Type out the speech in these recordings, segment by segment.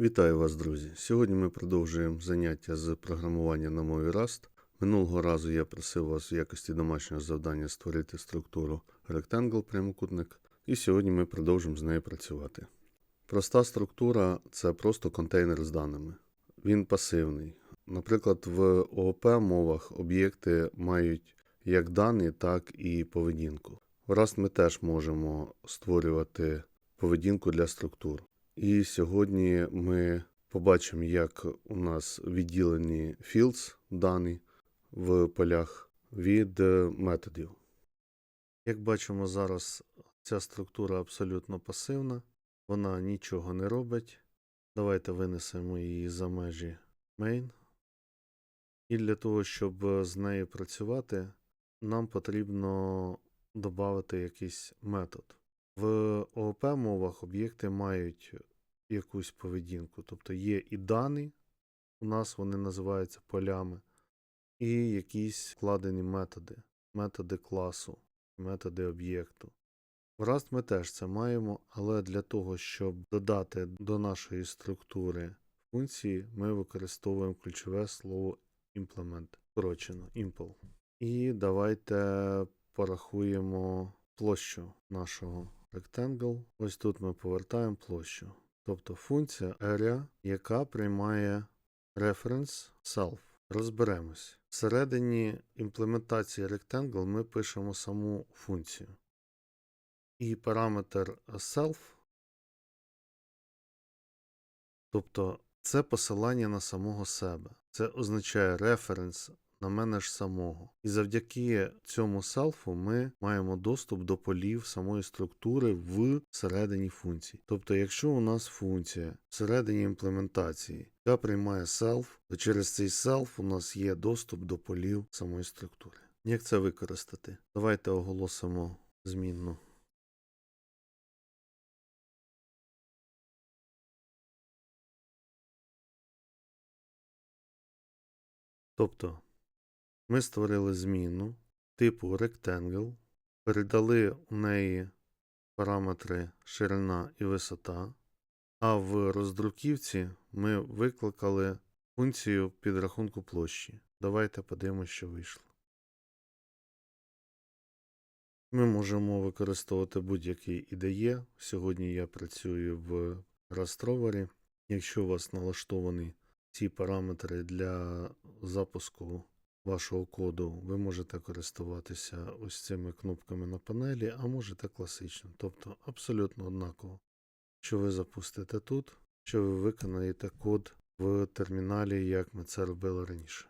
Вітаю вас, друзі! Сьогодні ми продовжуємо заняття з програмування на мові Rust. Минулого разу я просив вас в якості домашнього завдання створити структуру Rectangle прямокутник, і сьогодні ми продовжимо з нею працювати. Проста структура це просто контейнер з даними. Він пасивний. Наприклад, в ООП мовах об'єкти мають як дані, так і поведінку. В Rust ми теж можемо створювати поведінку для структур. І сьогодні ми побачимо, як у нас відділені fields дані в полях від е, методів. Як бачимо зараз, ця структура абсолютно пасивна, вона нічого не робить. Давайте винесемо її за межі main. І для того, щоб е, з нею працювати, нам потрібно додати якийсь метод. В ООП мовах об'єкти мають якусь поведінку. Тобто є і дані, у нас вони називаються полями, і якісь вкладені методи, методи класу, методи об'єкту. В Rust ми теж це маємо, але для того, щоб додати до нашої структури функції, ми використовуємо ключове слово implement, скорочено impl. І давайте порахуємо площу нашого rectangle. Ось тут ми повертаємо площу. Тобто функція area, яка приймає reference self. Розберемось. Всередині імплементації rectangle ми пишемо саму функцію. І параметр self, тобто це посилання на самого себе. Це означає референс на мене ж самого. І завдяки цьому селфу ми маємо доступ до полів самої структури в середині функції. Тобто, якщо у нас функція всередині імплементації, яка приймає селф, то через цей селф у нас є доступ до полів самої структури. Як це використати? Давайте оголосимо змінну. Тобто ми створили зміну типу Rectangle, передали у неї параметри ширина і висота, а в роздруківці ми викликали функцію підрахунку площі. Давайте подивимося, що вийшло. Ми можемо використовувати будь-який IDE. Сьогодні я працюю в Rust Якщо у вас налаштовані ці параметри для запуску вашого коду, ви можете користуватися ось цими кнопками на панелі, а можете класично, тобто абсолютно однаково. Що ви запустите тут, що ви виконаєте код в терміналі, як ми це робили раніше.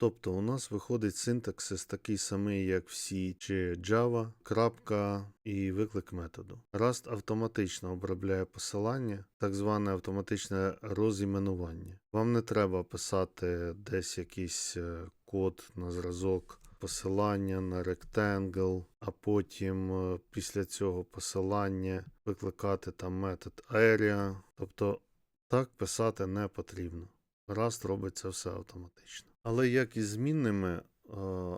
Тобто у нас виходить синтаксис такий самий, як всі, чи Java, крапка і виклик методу. Rust автоматично обробляє посилання, так зване автоматичне розіменування. Вам не треба писати десь якийсь е, код на зразок посилання на Rectangle, а потім е, після цього посилання викликати там метод area. Тобто так писати не потрібно. Rust робить це все автоматично. Але як із змінними е,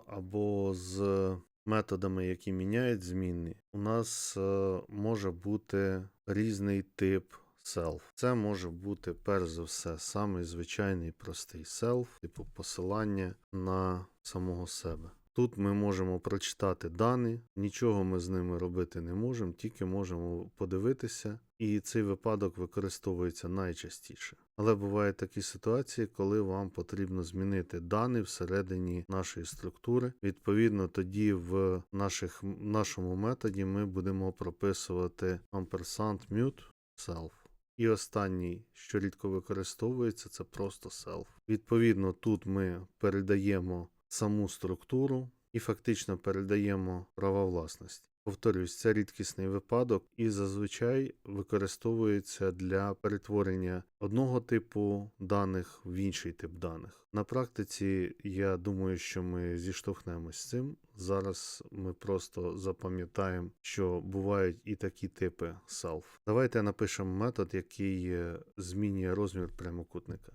або з методами, які міняють змінні, у нас е, може бути різний тип self. Це може бути, перш за все, самий звичайний простий self, типу посилання на самого себе. Тут ми можемо прочитати дані, нічого ми з ними робити не можемо, тільки можемо подивитися, і цей випадок використовується найчастіше. Але бувають такі ситуації, коли вам потрібно змінити дані всередині нашої структури. Відповідно, тоді в наших, нашому методі ми будемо прописувати ampersand mute self. І останній, що рідко використовується, це просто self. Відповідно, тут ми передаємо саму структуру і фактично передаємо права власності. Повторюсь, це рідкісний випадок і зазвичай використовується для перетворення одного типу даних в інший тип даних. На практиці, я думаю, що ми зіштовхнемось з цим. Зараз ми просто запам'ятаємо, що бувають і такі типи self. Давайте напишемо метод, який е, змінює розмір прямокутника.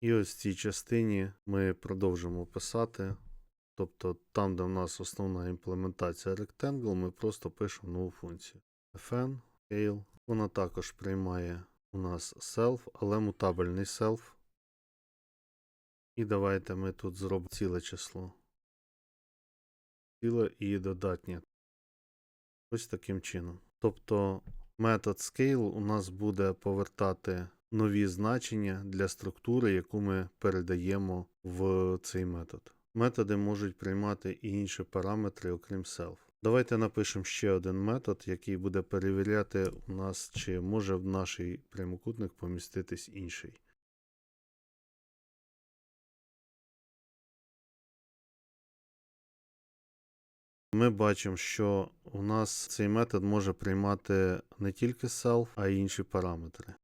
І ось в цій частині ми продовжимо писати. Тобто там, де в нас основна імплементація Rectangle, ми просто пишемо нову функцію. fn, scale. Вона також приймає у нас self, але мутабельний self. І давайте ми тут зробимо ціле число. Ціле і додатнє. Ось таким чином. Тобто метод scale у нас буде повертати нові значення для структури, яку ми передаємо в цей метод. Методи можуть приймати і інші параметри, окрім self. Давайте напишемо ще один метод, який буде перевіряти у нас, чи може в наш прямокутник поміститись інший. Ми бачимо, що у нас цей метод може приймати не тільки self, а й інші параметри.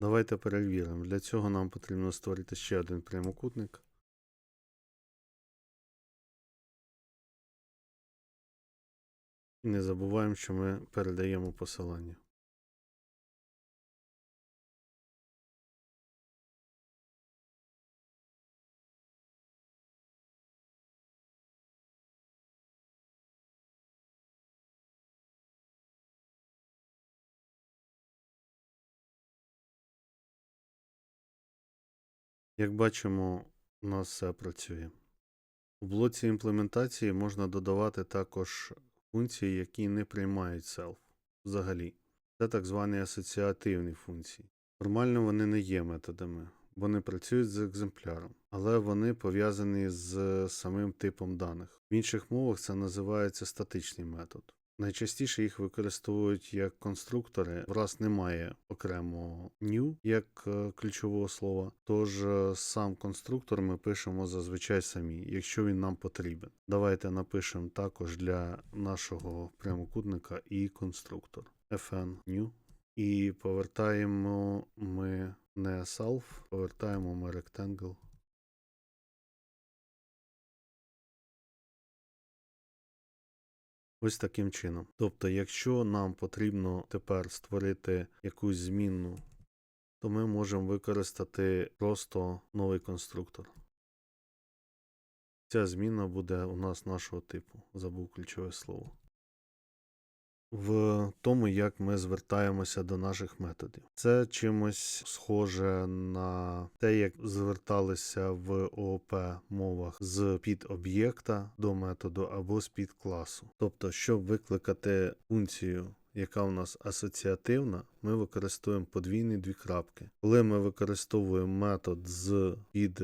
Давайте перевіримо. Для цього нам потрібно створити ще один прямокутник. Не забуваємо, що ми передаємо посилання. Як бачимо, у нас все працює. У блоці імплементації можна додавати також функції, які не приймають self взагалі. Це так звані асоціативні функції. Формально вони не є методами, вони працюють з екземпляром, але вони пов'язані з самим типом даних. В інших мовах це називається статичний метод. Найчастіше їх використовують як конструктори. Враз немає окремого new як е, ключового слова. Тож е, сам конструктор ми пишемо зазвичай самі, якщо він нам потрібен. Давайте напишемо також для нашого прямокутника і конструктор fn new. І повертаємо ми не self, повертаємо ми rectangle. Ось таким чином. Тобто, якщо нам потрібно тепер створити якусь змінну, то ми можемо використати просто новий конструктор. Ця зміна буде у нас нашого типу. Забув ключове слово. В тому, як ми звертаємося до наших методів. Це чимось схоже на те, як зверталися в ООП мовах з під об'єкта до методу або з під класу. Тобто, щоб викликати функцію, яка у нас асоціативна, ми використовуємо подвійні дві крапки. Коли ми використовуємо метод з під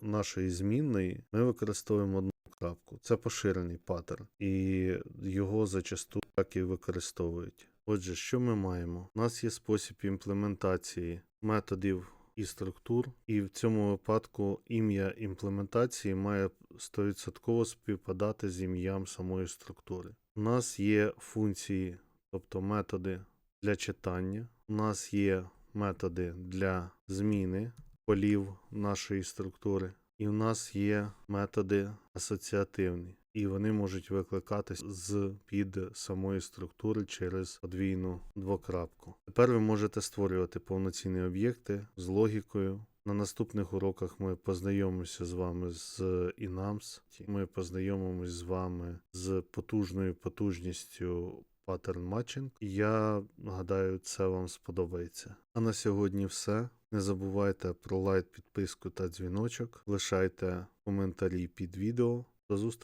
нашої змінної, ми використовуємо крапку. Це поширений паттерн, і його зачасту так і використовують. Отже, що ми маємо? У нас є спосіб імплементації методів і структур, і в цьому випадку ім'я імплементації має 100% співпадати з ім'ям самої структури. У нас є функції, тобто методи для читання. У нас є методи для зміни полів нашої структури. І в нас є методи асоціативні, і вони можуть викликатись з під самої структури через подвійну двокрапку. Тепер ви можете створювати повноцінні об'єкти з логікою. На наступних уроках ми познайомимося з вами з Inams. Ми познайомимося з вами з потужною потужністю Matching. І Я гадаю, це вам сподобається. А на сьогодні все. Не забувайте про лайк, підписку та дзвіночок. Лишайте коментарі під відео. До зустрічі!